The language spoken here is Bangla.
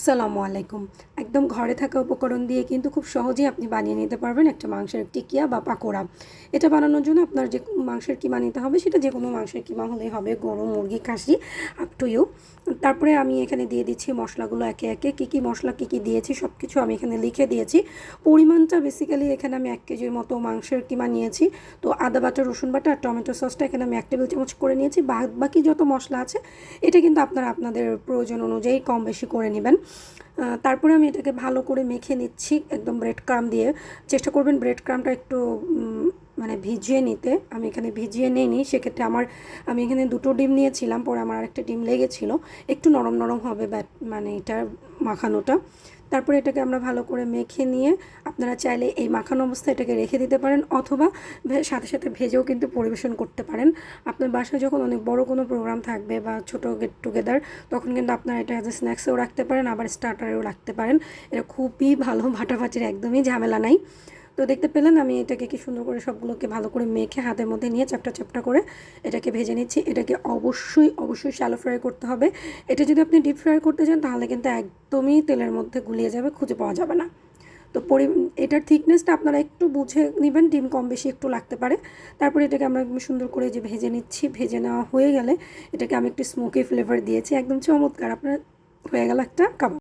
আসসালামু আলাইকুম। একদম ঘরে থাকা উপকরণ দিয়ে কিন্তু খুব সহজেই আপনি বানিয়ে নিতে পারবেন একটা মাংসের টিকিয়া বা পাকোড়া। এটা বানানোর জন্য আপনার যে মাংসের কিমা নিতে হবে, সেটা যে কোনো মাংসের কিমা হলেই হবে, গরু, মুরগি, খাসি আপ টু ইউ তারপরে আমি এখানে দিয়ে দিচ্ছি মশলাগুলো একে একে, কী কী মশলা, কী কী দিয়েছি সব কিছু আমি এখানে লিখে দিয়েছি। পরিমাণটা বেসিক্যালি এখানে আমি এক কেজির মতো মাংসের কিমা নিয়েছি। তো আদা বাটা, রসুন বাটা আর টমেটো সসটা এখানে আমি এক টেবিল চামচ করে নিয়েছি। বাদ বাকি যত মশলা আছে, এটা কিন্তু আপনারা আপনাদের প্রয়োজন অনুযায়ী কম বেশি করে নেবেন। তারপরে আমি এটাকে ভালো করে মেখে নিচ্ছি একদম ব্রেড ক্রাম দিয়ে। চেষ্টা করবেন ব্রেড ক্রামটা একটু মানে ভিজিয়ে নিতে। আমি এখানে ভিজিয়ে নিইনি, সেক্ষেত্রে আমার, আমি এখানে দুটো ডিম নিয়েছিলাম, পরে আমার আরেকটা ডিম লেগেছিল। একটু নরম নরম হবে মানে এটার মাখানোটা। তারপরে এটাকে আমরা ভালো করে মেখে নিয়ে আপনারা চাইলে এই মাখানো অবস্থায় এটাকে রেখে দিতে পারেন, অথবা সাথে সাথে ভেজেও কিন্তু পরিবেশন করতে পারেন। আপনার বাসায় যখন অনেক বড় কোনো প্রোগ্রাম থাকবে বা ছোটো গেট টুগেদার তখন কিন্তু আপনারা এটা অ্যাজ এ স্ন্যাক্সেও রাখতে পারেন, আবার স্টার্টারেও রাখতে পারেন। এটা খুবই ভালো ভাটাভাটির, একদমই ঝামেলা নাই। তো দেখতে পেলেন আমি এটাকে কি সুন্দর করে সবগুলোকে ভালো করে মেখে হাতের মধ্যে নিয়ে চ্যাপটা চ্যাপটা করে এটাকে ভেজে নিচ্ছি। এটাকে অবশ্যই অবশ্যই শ্যালো ফ্রাই করতে হবে। এটা যদি আপনি ডিপ ফ্রাই করতে চান, তাহলে কিন্তু একদমই তেলের মধ্যে গুলিয়ে যাবে, খুঁজে পাওয়া যাবে না। তো পরি, এটার থিকনেসটা আপনারা একটু বুঝে নেবেন, ডিম কম বেশি একটু লাগতে পারে। তারপরে এটাকে আমরা সুন্দর করে যে ভেজে নিচ্ছি, ভেজে নেওয়া হয়ে গেলে এটাকে আমি একটু স্মোকি ফ্লেভার দিয়েছি। একদম চমৎকার, আপনার হয়ে গেল একটা কাবাব।